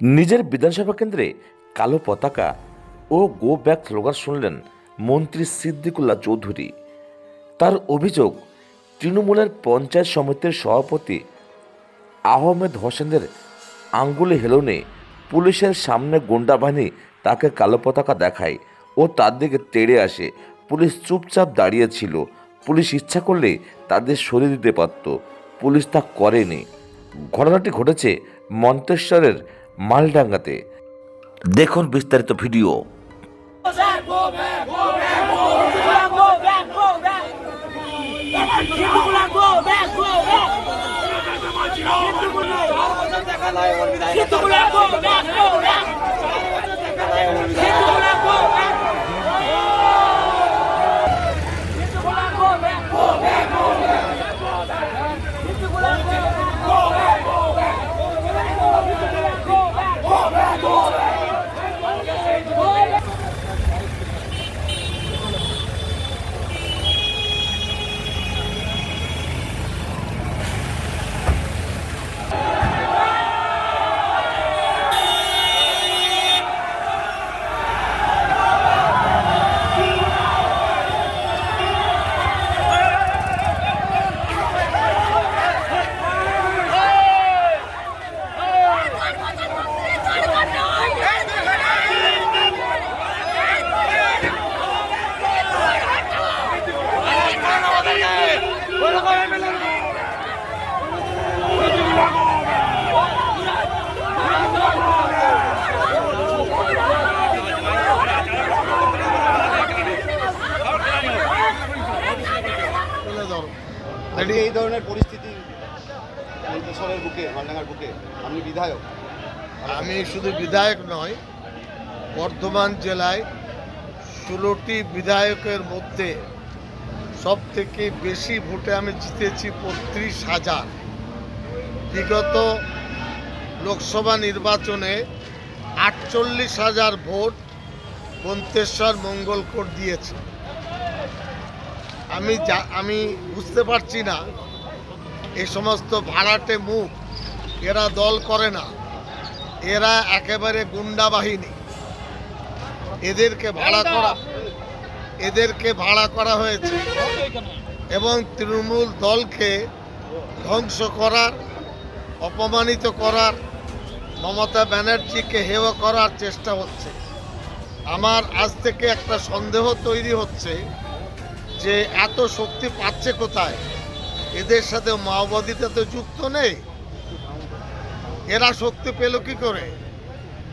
নিজের বিধানসভা কেন্দ্রে কালো পতাকা ও গো ব্যাক স্লোগান শুনলেন মন্ত্রী সিদ্দিকুল্লাহ চৌধুরী। তার অভিযোগ, তৃণমূলের পঞ্চায়েত সমিতির সভাপতি আহমেদ হোসেনের আঙ্গুলে হেলনে পুলিশের সামনে গুন্ডা বাহিনী তাকে কালো পতাকা দেখায় ও তার দিকে তেড়ে আসে। পুলিশ চুপচাপ দাঁড়িয়েছিল পুলিশ ইচ্ছা করলে তাদের সরিয়ে দিতে পারত। পুলিশ তা করেনি। ঘটনাটি ঘটেছে মন্তেশ্বরের মালডাঙ্গাতে দেখুন বিস্তারিত ভিডিও Go যদি এই ধরনের পরিস্থিতি মন্তেশ্বরের বুকে মালডাঙ্গার বুকে, আপনি বিধায়ক। আমি শুধু বিধায়ক নয় বর্ধমান জেলায় ষোলোটি বিধায়কের মধ্যে সব থেকে বেশি ভোটে আমি জিতেছি বত্রিশ হাজার। বিগত লোকসভা নির্বাচনে আটচল্লিশ হাজার ভোট মন্তেশ্বর মঙ্গলকোট দিয়েছে। আমি যা আমি বুঝতে পারছি না। এই সমস্ত ভাড়াটে মুখ এরা দল করে না। এরা একেবারে গুন্ডা বাহিনী। এদেরকে ভাড়া করা এদেরকে ভাড়া করা হয়েছে। এবং তৃণমূল দলকে ধ্বংস করার অপমানিত করার মমতা ব্যানার্জিকে হেয় করার চেষ্টা হচ্ছে। আমার আজ থেকে একটা সন্দেহ তৈরি হচ্ছে। যে এত শক্তি পাচ্ছে কোথায়? এদের সাথে মাওবাদীটা তো যুক্ত নেই। এরা শক্তি পেল কি করে?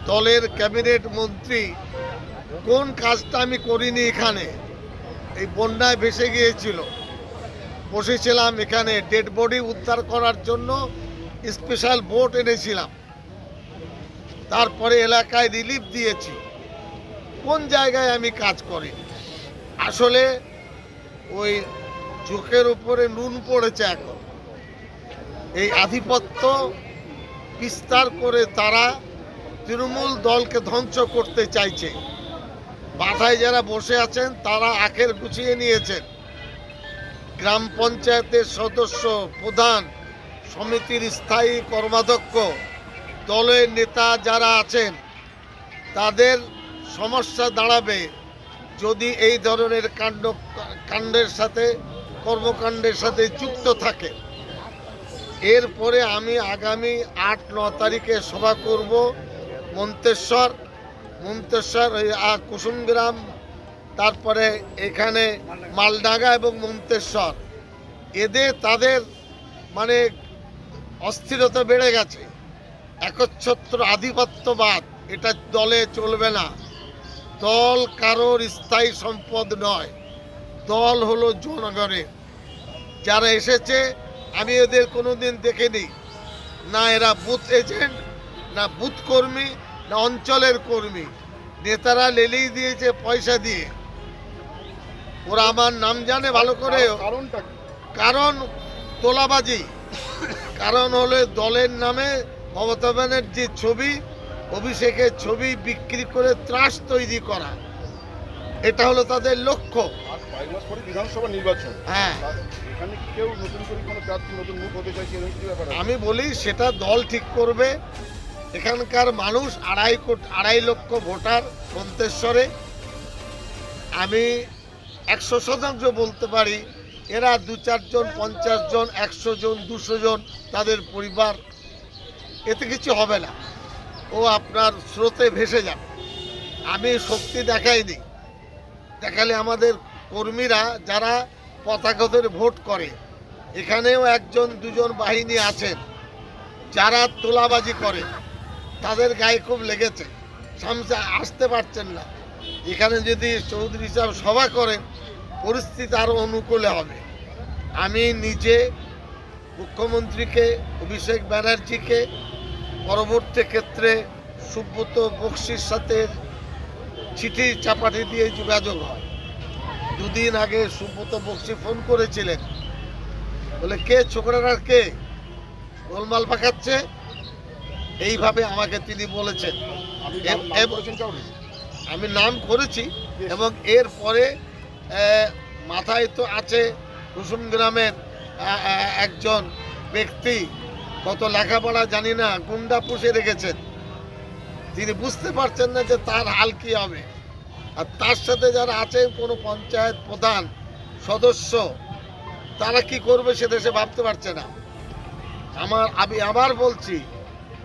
দলের ক্যাবিনেট মন্ত্রী, কোন কাজটা আমি করিনি এখানে? এই বন্যায় ভেসে গিয়েছিল। বসেছিলাম এখানে ডেড বডি উদ্ধার করার জন্য, স্পেশাল বোট এনেছিলাম। তারপরে এলাকায় রিলিফ দিয়েছি। কোন জায়গায় আমি কাজ করি আসলে ওই চোখের উপরে নুন পড়েছে এখন। এই আধিপত্য বিস্তার করে তারা তৃণমূল দলকে ধ্বংস করতে চাইছে। মাথায় যারা বসে আছেন, তারা আখের গুছিয়ে নিয়েছেন। গ্রাম পঞ্চায়েতের সদস্য, প্রধান, সমিতির স্থায়ী কর্মাধ্যক্ষ, দলের নেতা যারা আছেন, তাদের সমস্যা দাঁড়াবে। যদি এই ধরনের কাণ্ড কাণ্ডের সাথে, কর্মকাণ্ডের সাথে যুক্ত থাকে। এরপরে আমি আগামী আট, ন তারিখে সভা করব মন্তেশ্বর। মন্তেশ্বর ওই কুসুমগ্রাম, তারপরে এখানে মালডাঙ্গা এবং মন্তেশ্বর। এদের, তাদের মানে অস্থিরতা বেড়ে গেছে। একচ্ছত্র আধিপত্যবাদ, এটা দলে চলবে না। দল কারোর স্থায়ী সম্পদ নয়। দল হলো জনগণের যারা এসেছে আমি এদের কোনোদিন দেখিনি। না এরা বুথ এজেন্ট না বুথ কর্মী না অঞ্চলের কর্মী। নেতারা লেলেই দিয়েছে পয়সা দিয়ে। ওরা আমার নাম জানে ভালো করে। কারণটা কারণ তোলাবাজি। কারণ হলো দলের নামে মমতা ব্যানার্জির ছবি অভিষেকের ছবি বিক্রি করে ত্রাস তৈরি করা। এটা হলো তাদের লক্ষ্য। আর কয়েক মাস পরে বিধানসভা নির্বাচন। হ্যাঁ। এখানে কেউ নতুন করে কোনো প্রার্থী নতুন মুখ হতে চাইছে এরকম কি ব্যাপার আমি বলি সেটা দল ঠিক করবে। এখানকার মানুষ আড়াই কোটি আড়াই লক্ষ ভোটার মন্তেশ্বরে আমি একশো শতাংশ বলতে পারি এরা দু চারজন পঞ্চাশ জন একশো জন দুশো জন তাদের পরিবার। এতে কিছু হবে না। ও আপনার স্রোতে ভেসে যাবে। আমি শক্তি দেখাইনি। দেখালে আমাদের কর্মীরা যারা পতাকা ধরে ভোট করে, এখানেও একজন, দুজন বাহিনী আছেন, যারা তোলাবাজি করে, তাদের গায়ে খুব লেগেছে। সামসে আসতে পারছেন না। এখানে যদি চৌধুরী সাহেব সভা করেন, পরিস্থিতি আরও অনুকূলে হবে। আমি নিজে মুখ্যমন্ত্রীকে, অভিষেক ব্যানার্জিকে, পরবর্তী ক্ষেত্রে সুব্রত বক্সির সাথে চিঠি চাপাটি দিয়ে যোগাযোগ হয়। দুদিন আগে সুব্রত বক্সি ফোন করেছিলেন। বলে কে? ছোকরার কে? গোলমাল পাকাচ্ছে? এইভাবে আমাকে তিনি বলেছেন? আমি নাম করেছি এবং এর পরে মাথায় তো আছে কুসুম গ্রামের একজন ব্যক্তি। কত লেখাপড়া জানি না গুন্ডা পুষে রেখেছেন। তিনি বুঝতে পারছেন না যে তার হাল কি হবে। আর তার সাথে যারা আছেন, কোনো পঞ্চায়েত প্রধান, সদস্য, তারা কি করবে সে ভাবতে পারছে না। আমার, আমি আবার বলছি,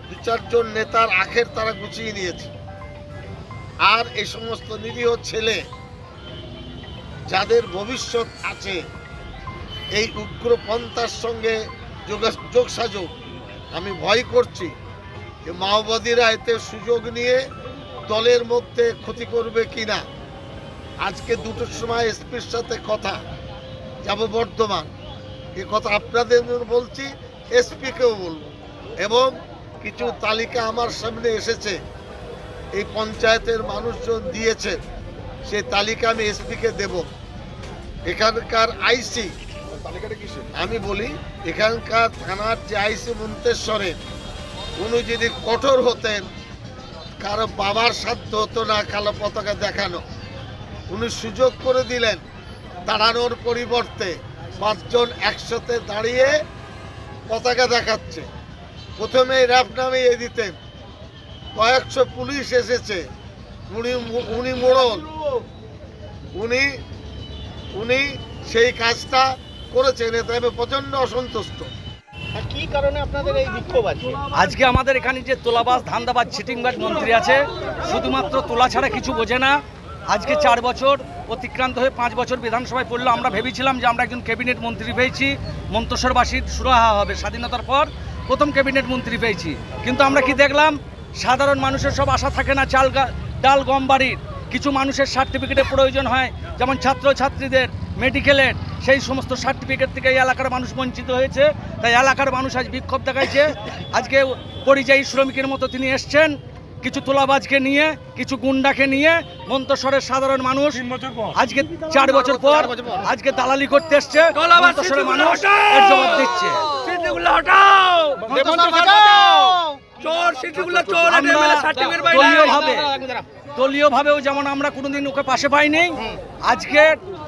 দু চারজন নেতার আখের তারা গুছিয়ে নিয়েছে। আর এই সমস্ত নিরীহ ছেলে যাদের ভবিষ্যৎ আছে, এই উগ্রপন্থার সঙ্গে যোগা- যোগসাযোগ আমি ভয় করছি। মাওবাদীরা এতে সুযোগ নিয়ে দলের মধ্যে ক্ষতি করবে কিনা। আজকে দুটোর সময় এসপির সাথে কথা যাব বর্ধমান। এ কথা আপনাদের বলছি এসপিকেও বলব। এবং কিছু তালিকা আমার সামনে এসেছে এই পঞ্চায়েতের মানুষজন দিয়েছেন সেই তালিকা আমি এসপিকে দেব। এখানকার আইসি আমি বলি এখানকার থানার যে আইসি মন্তেশ্বরের উনি যদি কঠোর হতেন, কারও বাবার সাধ্য হতো না কালো পতাকা দেখানো। উনি সুযোগ করে দিলেন দাঁড়ানোর পরিবর্তে পাঁচজন একসাথে দাঁড়িয়ে পতাকা দেখাচ্ছে। প্রথমে র্যাপ নামিয়ে দিতেন। কয়েকশো পুলিশ এসেছে। উনি উনি মোড়ল। উনি উনি সেই কাজটা করেছেন, এতে আমি প্রচণ্ড অসন্তুষ্ট। কারণে আপনাদের এই আজকে আমাদের এখানে যে তোলাবাস ধান্দাবাজ, চিটিংবাজ মন্ত্রী আছে, শুধুমাত্র তোলা ছাড়া কিছু বোঝে না। আজকে চার বছর অতিক্রান্ত হয়ে পাঁচ বছর বিধানসভায় পড়ল। আমরা ভেবেছিলাম যে আমরা একজন ক্যাবিনেট মন্ত্রী পেয়েছি মন্তেশ্বরবাসীর সুরাহা হবে স্বাধীনতার পর প্রথম ক্যাবিনেট মন্ত্রী পেয়েছি। কিন্তু আমরা কি দেখলাম? সাধারণ মানুষের সব আশা থাকে না, চাল ডাল গম বাড়ির। কিছু মানুষের সার্টিফিকেটের প্রয়োজন হয়, যেমন ছাত্রছাত্রীদের। মেডিকেলের সেই সমস্ত সার্টিফিকেট থেকে এই এলাকার মানুষ বঞ্চিত হয়েছে। তাই এলাকার মানুষ আজ বিক্ষোভ দেখাইছে। আজকে পরিযায়ী শ্রমিকের মতো তিনি এসছেন। কিছু তোলাবাজকে নিয়ে কিছু গুন্ডাকে নিয়ে মন্তসরের সাধারণ মানুষ আজকে চার বছর পর আজকে দালালি করতে এসছে। মন্তসরের মানুষ এর জবাব দিচ্ছে। দলীয়ভাবেও যেমন আমরা কোনোদিন ওকে পাশে পাইনি আজকে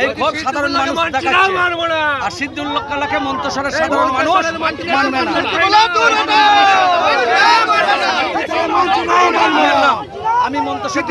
এই ক্ষোভ সাধারণ মানুষ দেখাচ্ছে। আর সিদ্দুল্লাহ কালাকে মন্তসরের সাধারণ মানুষ মানবে না। আমি মন্তসর